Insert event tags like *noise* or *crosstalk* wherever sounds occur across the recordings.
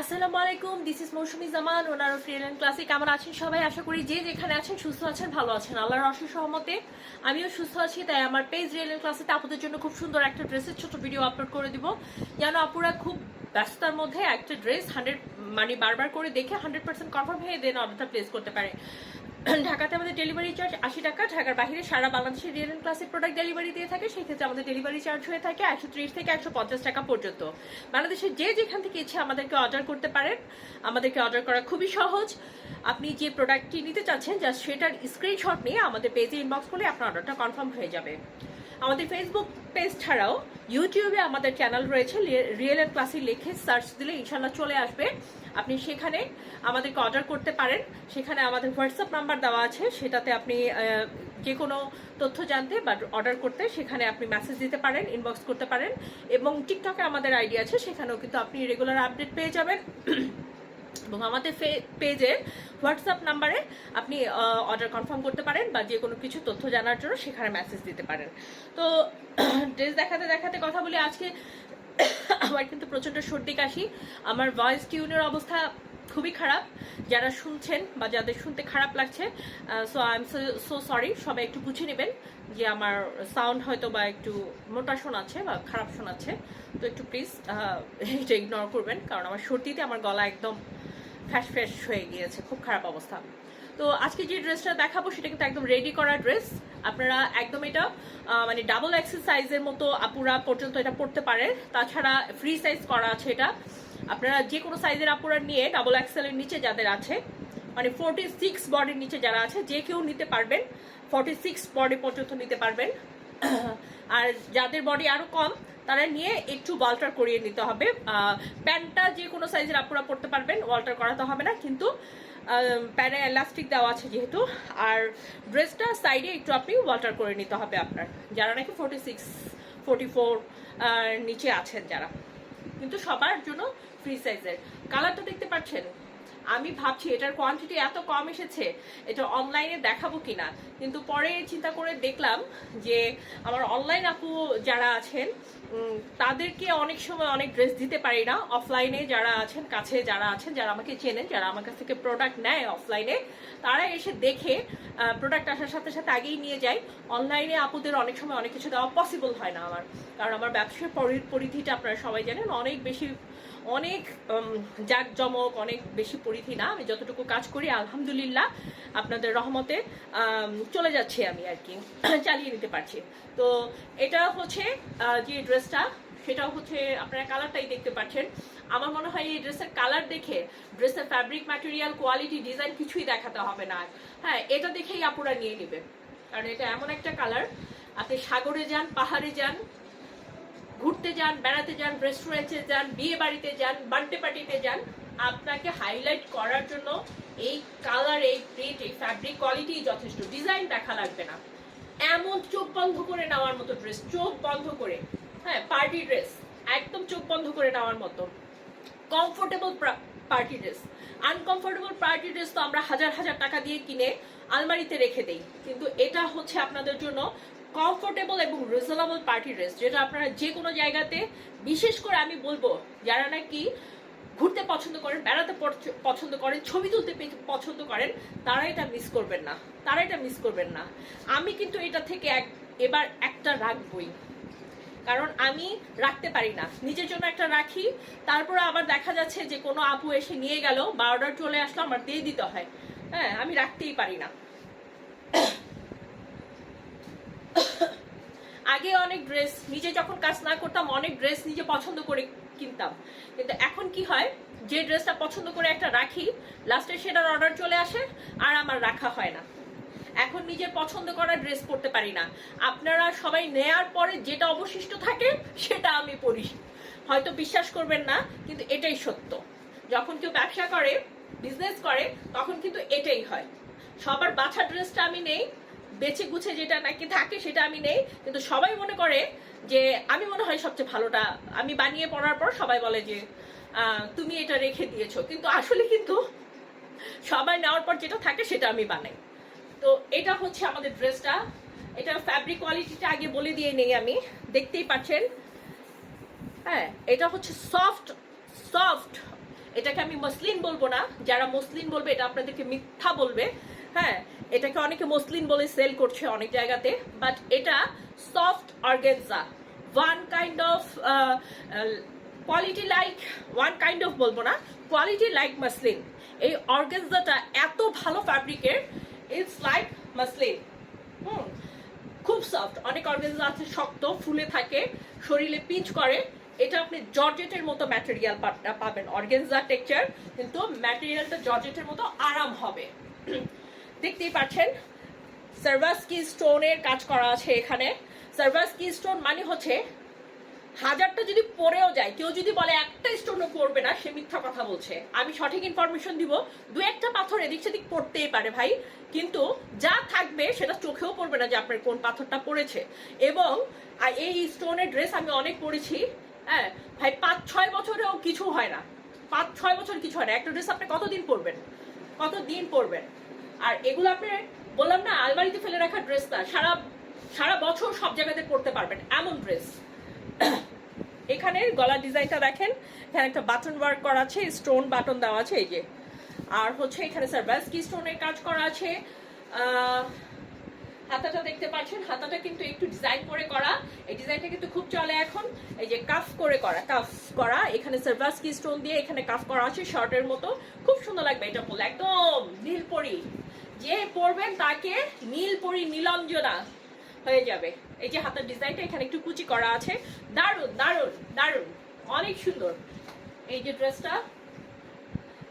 আসসালামু আলাইকুম this is মৌসুমি জামান, ওনার ফ্রিল্যান্ড ক্লাসে কেমন আছেন সবাই? আশা করি যে যেখানে আছেন, সুস্থ আছেন, ভালো আছেন। আল্লাহর অশেষ সহমতে আমিও সুস্থ আছি, তাই আমার পেজ রিয়েলের ক্লাসেতে আপনাদের জন্য খুব সুন্দর একটা ড্রেসের ছোট ভিডিও আপলোড করে দিব। যেন আপুরা খুব ব্যস্ততার মধ্যে একটা ড্রেস হান্ড্রেড মানে বারবার করে দেখে হান্ড্রেড পার্সেন্ট কনফার্ম হয়ে দেন অর্ডারটা প্লেস করতে পারে। ঢাকাতে আমাদের ডেলিভারি চার্জ আশি টাকা, ঢাকার বাইরে সারা বাংলাদেশে রিয়েল ক্লাসের প্রোডাক্ট ডেলিভারি দিয়ে থাকে সেই ক্ষেত্রে আমাদের ডেলিভারি চার্জ হয়ে থাকে একশো ত্রিশ থেকে একশো পঞ্চাশ টাকা পর্যন্ত। বাংলাদেশের যে যেখান থেকে ইচ্ছে আমাদেরকে অর্ডার করতে পারেন, আমাদেরকে অর্ডার করা খুবই সহজ। আপনি যে প্রোডাক্টটি নিতে চাচ্ছেন জাস্ট সেটার স্ক্রিনশট নিয়ে আমাদের পেজে ইনবক্স করলে আপনার অর্ডারটা কনফার্ম হয়ে যাবে। আমাদের ফেসবুক পেজ ছাড়াও ইউটিউবে আমাদের চ্যানেল রয়েছে রিয়েল এর ক্লাসে লিখে সার্চ দিলে ইনশাল্লাহ চলে আসবে। আপনি সেখানে আমাদেরকে অর্ডার করতে পারেন। সেখানে আমাদের হোয়াটসঅ্যাপ নাম্বার দেওয়া আছে। সেটাতে আপনি যে কোনো তথ্য জানতে বা অর্ডার করতে সেখানে আপনি মেসেজ দিতে পারেন ইনবক্স করতে পারেন এবং টিকটকে আমাদের আইডি আছে। সেখানেও কিন্তু আপনি রেগুলার আপডেট পেয়ে যাবেন। এবং আমাদের পেজে হোয়াটসঅ্যাপ নাম্বারে আপনি অর্ডার কনফার্ম করতে পারেন বা যে কোনো কিছু তথ্য জানার জন্য সেখানে মেসেজ দিতে পারেন। তো *clears throat* ড্রেস দেখাতে দেখাতে কথা বলি। আজকে আমার কিন্তু প্রচণ্ড সর্দি কাশি। আমার ভয়েস টিউনের অবস্থা খুবই খারাপ। যারা শুনছেন বা যাদের শুনতে খারাপ লাগছে so I am so sorry সবাই একটু বুঝে নেবেন যে আমার সাউন্ড হয়তো বা একটু মোটা শোনাচ্ছে বা খারাপ শোনাচ্ছে। তো একটু প্লিজ এটা ইগনোর করবেন, কারণ আমার সর্দিতে আমার গলা একদম ফ্যাশ ফ্যাশ হয়ে গিয়েছে। খুব খারাপ অবস্থা। তো আজকে যে ড্রেসটা দেখাবো সেটা কিন্তু একদম রেডি করা ড্রেস আপনারা একদম এটা মানে ডাবল এক্সেল সাইজের মতো আপুরা পর্যন্ত এটা পড়তে পারে। তাছাড়া ফ্রি সাইজ করা আছে এটা। আপনারা যে কোনো সাইজের আপুরা নিয়ে ডাবল এক্সেলের নিচে যাদের আছে মানে ফোরটি সিক্স বডির নিচে যারা আছে, যে কেউ নিতে পারবেন ফর্টি সিক্স বডি পর্যন্ত নিতে পারবেন। *clears throat* আর যাদের বডি আরও কম, তারা নিয়ে একটু ওয়াল্টার করিয়ে নিতে হবে। প্যান্টটা যে কোনো সাইজের আপুরা পড়তে পারবেন ওয়াল্টার করাতে হবে না। কিন্তু প্যানে এলাস্টিক দেওয়া আছে যেহেতু। আর ড্রেসটা সাইডে একটু আপনি ওয়াটার করে নিতে হবে আপনার, যারা নাকি ফোর্টি সিক্স ফোর্টি ফোর নিচে আছেন যারা। কিন্তু সবার জন্য ফ্রি সাইজের কালারটা দেখতে পাচ্ছেন? আমি ভাবছি এটার কোয়ান্টিটি এত কম এসেছে, এটা অনলাইনে দেখাবো কিনা। কিন্তু পরে চিন্তা করে দেখলাম যে আমার অনলাইন আপু যারা আছেন তাদেরকে অনেক সময় অনেক ড্রেস দিতে পারি না। অফলাইনে যারা আছেন, কাছে যারা আছেন, যারা আমাকে চেনেন, যারা আমার কাছ থেকে প্রোডাক্ট নেয় অফলাইনে তারা এসে দেখে প্রোডাক্ট আসার সাথে সাথে আগেই নিয়ে যায়। অনলাইনে আপুদের অনেক সময় অনেক কিছু দেওয়া পসিবল হয় না আমার। কারণ আমার ব্যবসার পরি- পরিধিটা আপনারা সবাই জানেন, অনেক বেশি, অনেক জাঁকজমক, অনেক বেশি পরিধি না, আমি যতটুকু কাজ করি, আলহামদুলিল্লাহ আপনাদের রহমতে চলে যাচ্ছে আমি আর কি, *clears throat* চালিয়ে নিতে পারছি। তো এটা হচ্ছে যে ড্রেসটা, সেটাও হচ্ছে আপনারা কালারটাই দেখতে পাচ্ছেন। আমার মনে হয় এই ড্রেসের কালার দেখে ড্রেসের ফ্যাব্রিক ম্যাটেরিয়াল কোয়ালিটি ডিজাইন কিছুই দেখাতে হবে না হ্যাঁ এটা দেখেই আপুরা নিয়ে নেবে। কারণ এটা এমন একটা কালার, আপনি সাগরে যান, পাহাড়ে যান, ঘুরতে যান, বেড়াতে যান রেস্টুরেন্টে যান, বিয়ে বাড়িতে যান বার্থডে পার্টিতে যান আপনাকে হাইলাইট করার জন্য এই কালার এই প্রিন্ট এই ফ্যাব্রিক কোয়ালিটি যথেষ্ট। ডিজাইন দেখা লাগবে না। এমন চোখ বন্ধ করে নেওয়ার মতো ড্রেস চোখ বন্ধ করে। হ্যাঁ পার্টি ড্রেস একদম চোখ বন্ধ করে নেওয়ার মতো। Comfortable party dress uncomfortable party dress তো আমরা হাজার হাজার টাকা দিয়ে কিনে আলমারিতে রেখে দেই। কিন্তু এটা হচ্ছে আপনাদের জন্য কমফোর্টেবল এবং রিজনেবল পার্টি ড্রেস যেটা আপনারা যে কোনো জায়গাতে, বিশেষ করে আমি বলব, যারা নাকি ঘুরতে পছন্দ করেন, বেড়াতে পছন্দ করেন, ছবি তুলতে পছন্দ করেন তারা এটা মিস করবেন না। তারা এটা মিস করবেন না। আমি কিন্তু এটা থেকে এক, এবার একটা রাখবই কারণ আমি রাখতে পারি না। নিজের জন্য একটা রাখি, তারপরে আবার দেখা যাচ্ছে যে কোনো আপু এসে নিয়ে গেল বা অর্ডার চলে আসলো, আমার দিয়ে দিতে হয়। হ্যাঁ আমি রাখতেই পারি না। আগে অনেক ড্রেস নিজে যখন কাজ না করতাম, অনেক ড্রেস নিজে পছন্দ করে কিনতাম। কিন্তু এখন কি হয়, যে ড্রেসটা পছন্দ করে একটা রাখি লাস্টে সেটার অর্ডার চলে আসে, আর আমার রাখা হয় না। এখন নিজের পছন্দ করা ড্রেস পরতে পারি না। আপনারা সবাই নেয়ার পরে যেটা অবশিষ্ট থাকে, সেটা আমি পরি। হয়তো বিশ্বাস করবেন না, কিন্তু এটাই সত্য। যখন কেউ ব্যবসা করে বিজনেস করে, তখন কিন্তু এটাই হয়। সবার বাছা ড্রেসটা আমি নেই বেছে গুছে যেটা নাকি থাকে সেটা আমি নেই। কিন্তু সবাই মনে করে যে আমি মনে হয় সবচেয়ে ভালোটা। আমি বানিয়ে পড়ার পর সবাই বলে যে তুমি এটা রেখে দিয়েছ। কিন্তু আসলে কিন্তু সবাই নেওয়ার পর যেটা থাকে সেটা আমি বানাই। তো এটা হচ্ছে আমাদের ড্রেসটা। এটা ফ্যাব্রিক কোয়ালিটিটা আগে বলে দিয়ে নেই আমি। দেখতেই পাচ্ছেন? হ্যাঁ এটা হচ্ছে সফট সফট এটাকে আমি মসলিন বলব না। যারা মসলিন বলবে, এটা আপনাদেরকে মিথ্যা বলবে। হ্যাঁ এটাকে অনেকে মসলিন বলে সেল করছে অনেক জায়গাতে বাট এটা soft organza one kind of quality like one kind of বলব না কোয়ালিটি লাইক মাসলিন এই অর্গেনজাটা এত ভালো ফ্যাব্রিকের ইটস লাইক মাসলিন হুম, খুব সফট অনেক অর্গেনজা আছে, শক্ত, ফুলে থাকে, শরীরে পিচ করে, এটা আপনি জর্জেটের মতো ম্যাটেরিয়াল পাবেন। অর্গেনজা টেক্সচার কিন্তু ম্যাটেরিয়ালটা জর্জেটের মতো আরাম হবে। দেখতেই পাচ্ছেন সার্ভাসকি স্টোনের কাজ করা আছে এখানে। সার্ভাসকি স্টোন মানে হচ্ছে, হাজারটা যদি পড়েও যায়, কেউ যদি বলে একটা স্টোনও পড়বে না, সে মিথ্যা কথা বলছে। আমি সঠিক ইনফরমেশন দিব। দু একটা পাথর এদিক সেদিক পড়তেই পারে ভাই। কিন্তু যা থাকবে সেটা চোখেও পড়বে না যে আপনার কোন পাথরটা পড়েছে। এবং এই স্টোনের ড্রেস আমি অনেক পরেছি হ্যাঁ ভাই পাঁচ ছয় বছরেও কিছু হয় না। পাঁচ ছয় বছর কিছু হয় না। একটা ড্রেস আপনি কতদিন পরবেন? কতদিন পরবেন? আর এগুলো আপনি বললাম না, আলমারিতে ফেলে রাখা ড্রেস না সারা সারা বছর সব জায়গাতে পরতে পারবেন, এমন ড্রেস *clears throat* এখানে গলার ডিজাইনটা দেখেন, এখানে একটা বাটন ওয়ার্ক করা আছে স্টোন বাটন দেওয়া আছে, এই যে। আর হচ্ছে এখানে স্যার ব্যাসকি স্টোনের কাজ করা আছে। হাতাটা দেখতে পাচ্ছেন, হাতাটা কিন্তু একটু ডিজাইন করে করা। এই ডিজাইনটা কিন্তু খুব চলে এখন। এই যে কাফ করে করা কাফ করা, এখানে সার্ভাসকি স্টোন দিয়ে এখানে কাফ করা আছে শর্টের মতো। খুব সুন্দর লাগবে এটা বলে, একদম নীলপরি যে পরবেন তাকে নীল পরি নীলাঞ্জনা হয়ে যাবে। এই যে হাতের ডিজাইনটা, এখানে একটু কুচি করা আছে। দারুণ দারুণ দারুণ। অনেক সুন্দর। এই যে ড্রেসটা,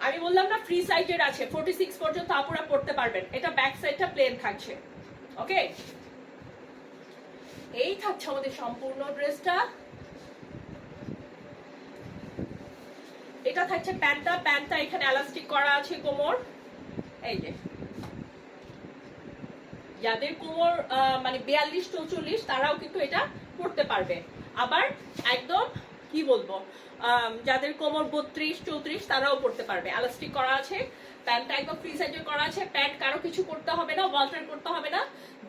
আমি বললাম না ফ্রি সাইজের আছে ফোর্টি সিক্স পর্যন্ত আপুরা পড়তে পারবেন। এটা ব্যাক সাইডটা প্লেন থাকছে। ওকে এই থাকছে আমাদের সম্পূর্ণ ড্রেসটা। এটা থাকছে প্যান্টটা। প্যান্টটা এখানে এলাস্টিক করা আছে কোমর। এই যে। যাদের কোমর মানে বিয়াল্লিশ, চৌচল্লিশ, তারাও কিন্তু এটা পড়তে পারবে। আবার একদম, কি বলব যাদের কোমর বত্রিশ, চৌত্রিশ, তারাও পড়তে পারবে। এলাস্টিক করা আছে প্যান্টটা একদম ফ্রি সাইজের করা আছে, প্যান্ট কারও কিছু করতে হবে না, ওয়াল্টার করতে হবে না।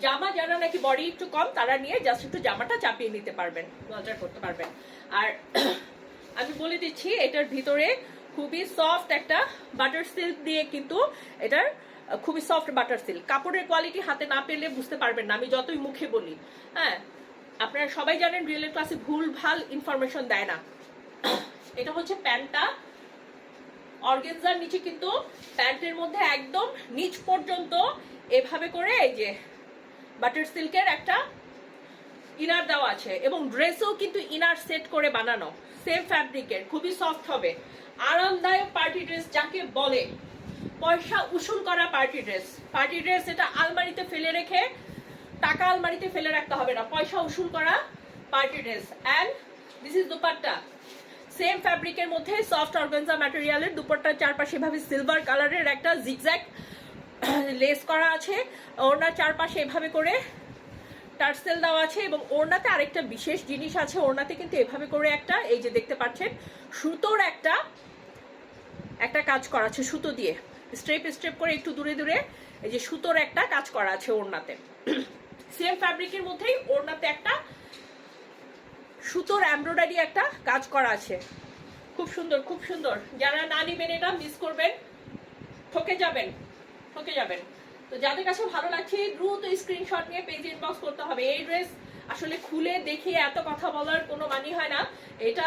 জামা যারা নাকি বডি একটু কম, তারা নিয়ে জাস্ট একটু জামাটা চাপিয়ে নিতে পারবেন, ওয়াল্টার করতে পারবেন। আর *clears throat* আমি বলে দিচ্ছি, এটার ভিতরে খুবই সফট একটা বাটার সিল্ক দিয়ে কিন্তু এটার খুবই সফট বাটার সিল্ক কাপড়ের কোয়ালিটি হাতে না পেলে বুঝতে পারবেন না, আমি যতই মুখে বলি। হ্যাঁ আপনারা সবাই জানেন রিয়েলের ক্লাসে ভুল, ভালো ইনফরমেশন দেয় না। এটা হচ্ছে প্যান্টটা। অর্গেনজার নিচে কিন্তু প্যান্টের মধ্যে একদম নিচ পর্যন্ত এভাবে করে এই যে বাটার সিল্কের একটা ইনার দেওয়া আছে এবং ড্রেসও কিন্তু ইনার সেট করে বানানো। সেম ফ্যাব্রিকের খুবই সফট হবে। আরামদায়ক পার্টি ড্রেস যাকে বলে। পয়সা উসুল করা পার্টি ড্রেস। পার্টি ড্রেস এটা আলমারিতে ফেলে রেখে টাকা আলমারিতে ফেলে রাখতে হবে না। পয়সা উসুল করা party dress. And this is dupatta. Same ফ্যাব্রিকের মধ্যে সফট অর্গানজা ম্যাটেরিয়ালের দুপাট্টার চারপাশে এভাবে সিলভার কালারের একটা জিগজ্যাগ লেস *coughs* করা আছে। ওনার চারপাশে এভাবে করে টার্সেল দেওয়া আছে এবং ওড়নাতে আরেকটা বিশেষ জিনিস আছে। ওড়নাতে কিন্তু এভাবে করে একটা, এই যে দেখতে পাচ্ছেন, সুতোর একটা একটা কাজ করা আছে সুতো দিয়ে। স্টেপ স্টেপ করে একটু দূরে দূরে এই যে সুতোর একটা কাজ করা আছে ওড়নাতে। সেম ফ্যাব্রিকের মধ্যেই ওড়নাতে একটা সুতোর এমব্রয়ডারি একটা কাজ করা আছে। খুব সুন্দর খুব সুন্দর। যারা না নিবেন এটা মিস করবেন। ঠকে যাবেন ঠকে যাবেন। তো যাদের কাছে ভালো লাগছে, দ্রুত স্ক্রিনশট নিয়ে পেজ ইনবক্স করতে হবে। এই ড্রেস আসলে খুলে দেখে এত কথা বলার কোনো মানি হয় না। এটা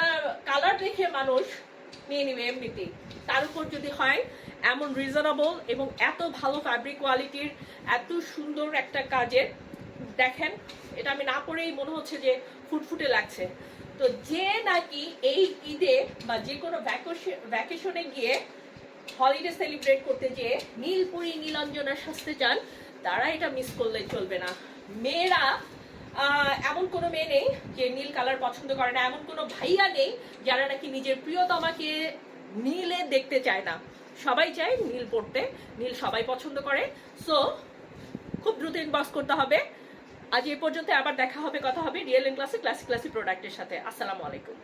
কালার দেখে মানুষ নিয়ে নিবে এমনিতেই তার উপর যদি হয়, এমন রিজনেবল এবং এত ভালো ফ্যাব্রিক কোয়ালিটির এত সুন্দর একটা কাজের, দেখেন, এটা আমি না পরেই মনে হচ্ছে যে ফুটফুটে লাগছে। তো যে নাকি এই ঈদে বা যে কোনো ভ্যাকেশনে গিয়ে হলিডে সেলিব্রেট করতে যেয়ে নীলপুরি নীলাঞ্জনা সাজতে চান তারা এটা মিস করলে চলবে না। মেয়েরা এমন কোনো মেয়ে নেই যে নীল কালার পছন্দ করে না, এমন কোনো ভাইয়া নেই যারা নাকি নিজের প্রিয়তমাকে নীলে দেখতে চায় না। সবাই চায় নীল পড়তে, নীল সবাই পছন্দ করে। সো খুব দ্রুত ইনবক্স করতে হবে। আজ এ পর্যন্ত আবার দেখা হবে, কথা হবে রিয়েল এন ক্লাসে ক্লাসিক ক্লাসিক প্রোডাক্টের সাথে। আসসালামু আলাইকুম।